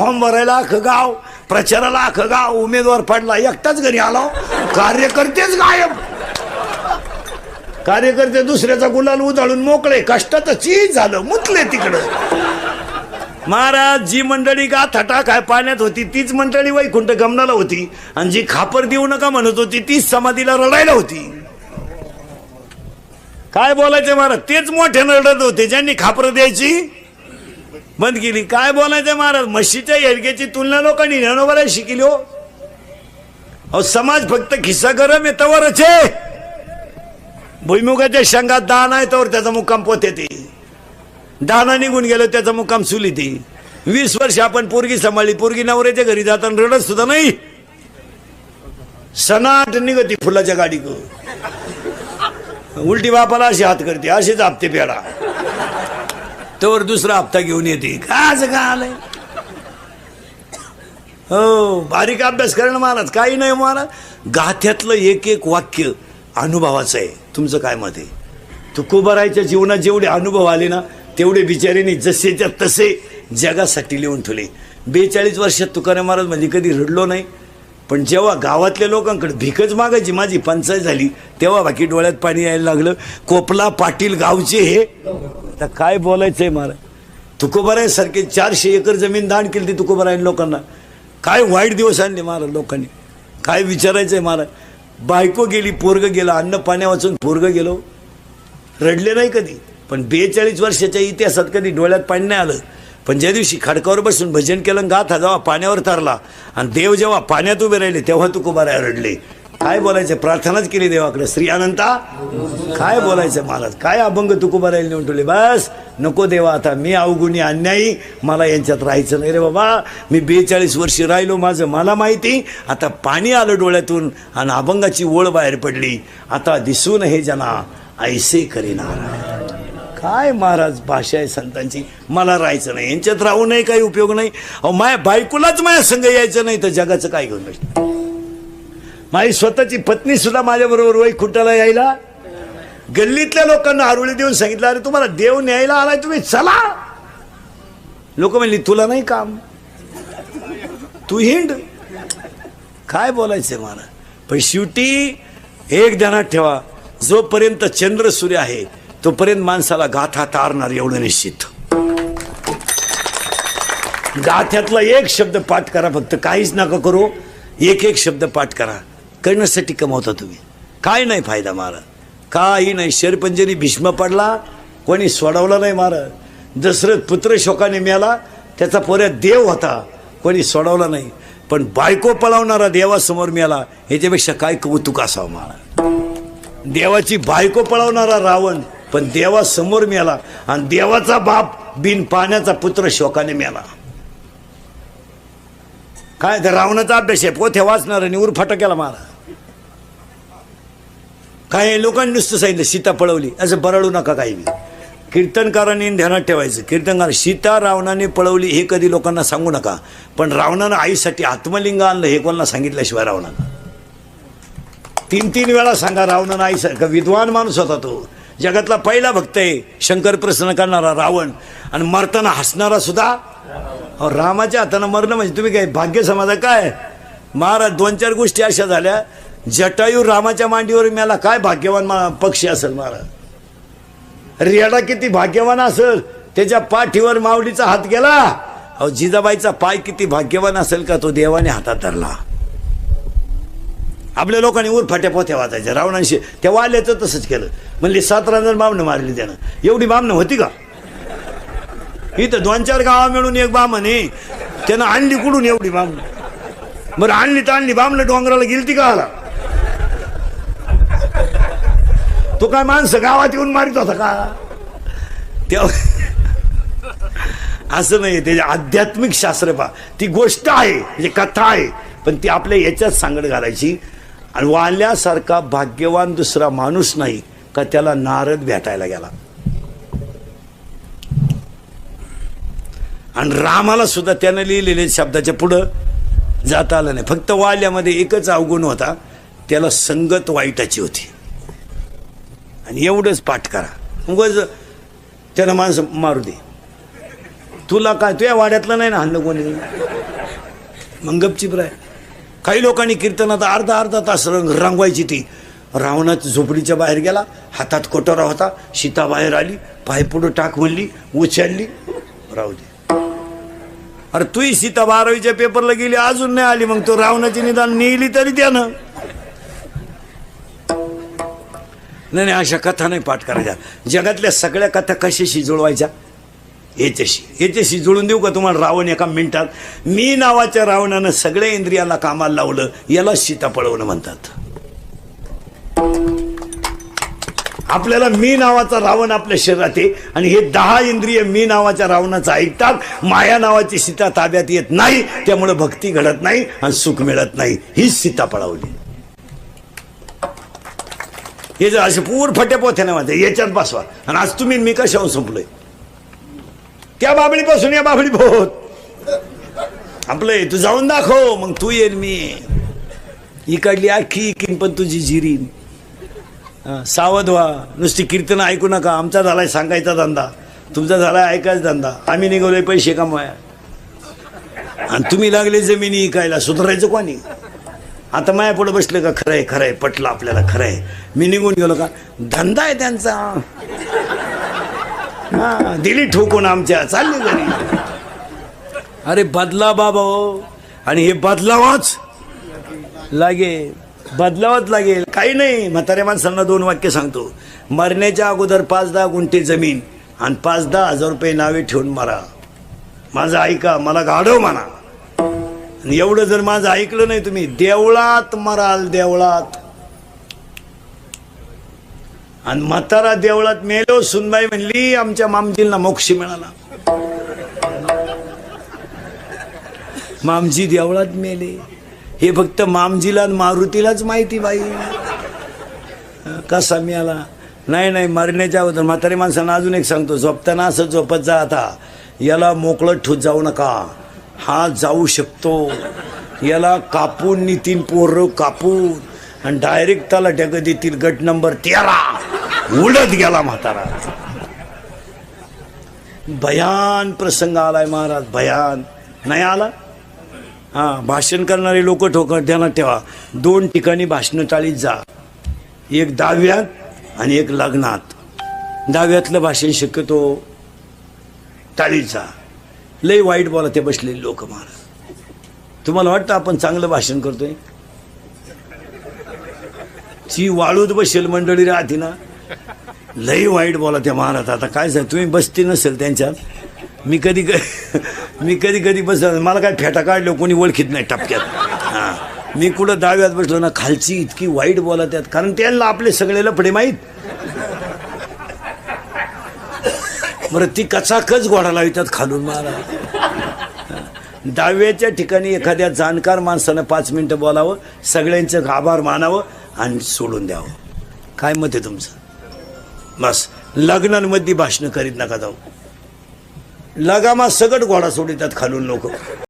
Form भरायला अख्खं गाव प्रचाराला अख्खं गाव उमेदवार पडला एकटाच घरी आलो. कार्यकर्तेच गायब. कार्यकर्ते दुसऱ्याचा गुलाल उधळून मोकळे कष्टाचं चीज झालं मुतले तिकडं. महाराज जी मंडळी गाथाटा काय पाण्यात होती तीच मंडळी वैकुंठ गमनाला होती. आणि जी खापर देऊ नका म्हणत होती तीच समाधीला रडायला होती. काय बोलायचं महाराज? तेच मोठ्यानं रडत होते ज्यांनी खापर द्यायची? बंद केली. काय बोलायचं महाराज? म्हशीच्या येडग्याची तुलना लोकांनी ज्ञानोबाला शिकली हो. अहो समाज फक्त खिस्सा गरम येतावरच आहे. भुईमुगाच्या शेंगात दान आहे त्यावर त्याचा मुक्काम पोते ते. दाना निघून गेलं त्याचा मुक्काम सुली ती वीस वर्ष आपण पोरगी सांभाळली पोरगी नवऱ्याच्या घरी जाताना रडत सुद्धा नाही. सनाट निघती फुलाच्या गाडी उलटी बापाला अशी हात करते अशीच आपते पेडा तोवर दुसरा हप्ता घेऊन येते. का असं का आलंय हो बारीक अभ्यास करणं महाराज. काही नाही महाराज. गाथ्यातलं एक एक वाक्य अनुभवाचं आहे. तुमचं काय मत आहे? तुकोबारायच्या जीवनात जेवढे अनुभव आले ना तेवढे बिचाऱ्यांनी जसेच्या तसे जगासाठी लिहून ठेवले. बेचाळीस वर्षात तुकाराम महाराज म्हणजे कधी रडलो नाही पण जेव्हा गावातल्या लोकांकडे भिकच मागायची माझी पंचायत झाली तेव्हा बाकी डोळ्यात पाणी यायला लागलं. कोपला पाटील गावचे हे आता काय बोलायचंय मला तुकोबाराय सारखे चारशे एकर जमीन दान केली ती तुकोबाराय लोकांना. काय वाईट दिवस आणले महाराज लोकांनी? काय विचारायचंय महाराज बायको गेली पोरग गेलं अन्न पाण्या वाचून पोरग गेलो. रडले नाही कधी? पण बेचाळीस वर्षाच्या इतिहासात कधी डोळ्यात पाणी नाही आलं. पण ज्या दिवशी खडकावर बसून भजन केलं गाथा जेव्हा पाण्यावर तरला आणि देव जेव्हा पाण्यात उभे राहिले तेव्हा तुकोबाराय रडले. काय बोलायचं? प्रार्थनाच केली देवाकडे. श्री अनंता काय बोलायचं महाराज? काय अभंग तुकोबारायला नेऊन ठेवले? बस नको देवा आता. मी अवगुणी अन्यायी मला यांच्यात राहायचं नाही रे बाबा. मी बेचाळीस वर्ष राहिलो माझं. मला माहिती आता पाणी आलं डोळ्यातून आणि अभंगाची ओळ बाहेर पडली. आता दिसून हे जना ऐसे करीनार काय महाराज भाषा आहे संतांची? मला राहायचं नाही. यांच्यात राहू नये काही उपयोग नाही. अहो माया बायकोलाच माझ्या संघ यायचं नाही तर जगाचं काय घेऊन बसलं माझी स्वतःची पत्नी सुद्धा माझ्याबरोबर वैकुंठाला यायला. गल्लीतल्या लोकांना आरुळी देऊन सांगितलं अरे तुम्हाला देव न्यायला आलाय तुम्ही चला. लोक म्हणली तुला नाही काम. तू हिंड. काय बोलायचंय मला? पण शेवटी एक ध्यानात ठेवा जोपर्यंत चंद्र सूर्य आहे तोपर्यंत माणसाला गाथा तारणार एवढं निश्चित. गाथ्यातला एक शब्द पाठ करा फक्त काहीच नका करू एक एक शब्द पाठ करा. करण्यासाठी कमवता तुम्ही. काय नाही फायदा महाराज काही नाही. शरपंजनी भीष्म पडला कोणी सोडवला नाही महाराज दशरथ पुत्र शोकाने मिळाला त्याचा पोऱ्या देव होता कोणी सोडवला नाही. पण बायको पळवणारा देवासमोर मिळाला ह्याच्यापेक्षा काय कौतुक असावं महाराज देवाची बायको पळवणारा रावण पण देवासमोर मिळाला आणि देवाचा बाप बिन पाण्याचा पुत्र शोकाने मिळाला काय तर रावणाचा अभ्यास आहे. पोथे वाचणार आणि उरफाटा केला मारा. काय लोकांनी नुसतं सांगितलं सीता पळवली. असं बरळू नका काही कीर्तनकारांनी ध्यानात ठेवायचं. कीर्तनकार सीता रावणाने पळवली हे कधी लोकांना सांगू नका. पण रावणानं आईसाठी आत्मलिंग आणलं हे कोणाला सांगितल्याशिवाय रावणानं तीन तीन वेळा सांगा रावणानं आईसारखा विद्वान माणूस होता तो. जगातला पहिला भक्त आहे. शंकर प्रसन्न करणारा रावण. आणि मरताना हसणारा सुद्धा अहो रामाच्या हातानं मरणं म्हणजे तुम्ही काय भाग्य समाजा काय? महाराज दोन चार गोष्टी अशा झाल्या. जटायू रामाच्या मांडीवर मिळाला काय भाग्यवान मा- पक्षी असेल महाराज? रेडा किती भाग्यवान असेल? त्याच्या पाठीवर मावडीचा हात गेला. अहो जिजाबाईचा पाय किती भाग्यवान असेल का? तो देवाने हातात धरला. आपल्या लोकांनी ऊर फाट्या पोथ्या वाचायच्या. रावणांशी त्या वाल्याचं तसंच केलं. म्हणले सात रांजण बामणं मारली त्यानं. एवढी बामणं होती का? इथं दोन चार गावा मिळून एक बामण आहे. त्यानं आणली कुठून एवढी बामणं? बरं आणली तर आणली. बामणं डोंगराला गेलती का आला? तो काय माणसं गावात येऊन मारित होता का? तेव्हा असं नाही त्याचे आध्यात्मिक शास्त्र पा ती गोष्ट आहे म्हणजे कथा आहे पण ती आपल्या याच्यात सांगड घालायची. आणि वाल्यासारखा भाग्यवान दुसरा माणूस नाही का त्याला नारद भेटायला गेला. आणि रामाला सुद्धा त्यानं लिहिलेल्या शब्दाच्या पुढं जाता आलं नाही. फक्त वाल्यामध्ये एकच अवगुण होता त्याला संगत वाईटाची होती. आणि एवढंच पाठ करा. उगाच त्यानं माणसं मारू दे. तुला काय तुझ्या वाड्यातलं नाही ना हल्लं कोणी? मग गपचिप राय काही लोकांनी कीर्तनात अर्धा अर्धा तास रंग रंगवायची ती. रावणात झोपडीच्या बाहेर गेला हातात कोटोरा होता सीता बाहेर आली पाय पुढं टाक म्हणली उचलली. राहू दे. अरे तुही सीता बारावीच्या पेपरला गेली अजून नाही आली मग तो रावणाची निदान नेली तरी त्यानं. नाही नाही अशा कथा नाही पाठ करायच्या. जगातल्या सगळ्या कथा कशाशी जुळवायच्या? याच्याशी. याच्याशी जुळून देऊ का तुम्हाला? रावण एका मिनिटात. मी नावाच्या रावणानं सगळ्या इंद्रियाला कामाला लावलं याला सीता पळवणं म्हणतात. आपल्याला मी नावाचा रावण आपल्या शरीरात आहे आणि हे दहा इंद्रिय मी नावाच्या रावणाचं ऐकतात. माया नावाची सीता ताब्यात येत नाही त्यामुळे भक्ती घडत नाही आणि सुख मिळत नाही. हीच सीता पळवली. हे जर असे पूर फटे पोथ्याने माझे याच्यात बसवा. आणि आज तुम्ही मी कशाहून संपलोय? त्या बाबळीपासून या बाबळी भोत. आपलंय तू जाऊन दाखव मग तू येईल मी. इकडली आखी किन पण तुझी जिरीन सावध व्हा. नुसती कीर्तन ऐकू नका. आमचा झालाय सांगायचा धंदा. तुमचा झालाय ऐकायचा धंदा. आम्ही निघवले पैसे कमवाया आणि तुम्ही लागले जमिनी इकायला. सुधारायचं कोणी? आता माया पुढे बसले का खरंय खरंय पटलं आपल्याला खरंय. मी निघून गेलो का? धंदा आहे त्यांचा. हा दिली ठोकून आमच्या. चालली घरी अरे बदला बाबा हो. आणि हे बदलावाच लागे. बदलावच लागेल काही नाही म्हाताऱ्या माणसांना दोन वाक्य सांगतो. मरण्याच्या अगोदर पाच दहा गुंठे जमीन आणि पाच दहा हजार रुपये नावे ठेवून मारा. माझं ऐका मला गाढव म्हणा. आणि एवढं जर माझं ऐकलं नाही तुम्ही देवळात मराल देवळात. आणि म्हातारा देवळात मेलो सुनबाई म्हणली आमच्या मामजींना मोक्ष मिळाला. मामजी देवळात मेले. हे फक्त मामजीला आणि मारुतीलाच माहिती बाई. कसा मिळाला? नाही नाही मरण्याच्या अगोदर म्हातारी माणसांना अजून एक सांगतो झोपताना असं झोपत जा आता. याला मोकळं ठूत जाऊ नका. हा जाऊ शकतो. याला कापून नितीन पोर कापून आणि डायरेक्ट त्याला डग देतील. गट नंबर तेरा. उडत गेला म्हातारा. भयान प्रसंग आलाय महाराज भयान. नाही आला? हा भाषण करणारे लोक ठोकर ध्यानात ठेवा. दोन ठिकाणी भाषण टाळीत जा. एक दहाव्यात आणि एक लग्नात. दहाव्यातलं भाषण शक्यतो टाळीत जा. लय वाईट बोला ते बसलेले लोक महाराज तुम्हाला वाटतं आपण चांगलं भाषण करतोय? ती वाळूत बसेल मंडळी राहते ना. लई वाईट बोला त्या महाराज आता काय सांग तुम्ही बसते नसेल त्यांच्यात. मी कधी क- मी कधी कधी बस मला काय फेटा काढलो कोणी ओळखीत नाही टपक्यात. हां. मी कुठं दाव्यात बसलो ना खालची इतकी वाईट बोला त्यात कारण त्यांना आपले सगळे लफडे माहीत. बरं ती कचाकच घोडा लावितात खालून मारा दहाव्याच्या ठिकाणी एखाद्या जाणकार माणसानं पाच मिनटं बोलावं सगळ्यांचं आभार मानावं आणि सोडून द्यावं. काय मत आहे तुमचं? बस लग्नांमध्ये भाषणं करीत नका जाऊ. लगामा सगट घोडा सोडितात खालून लोक.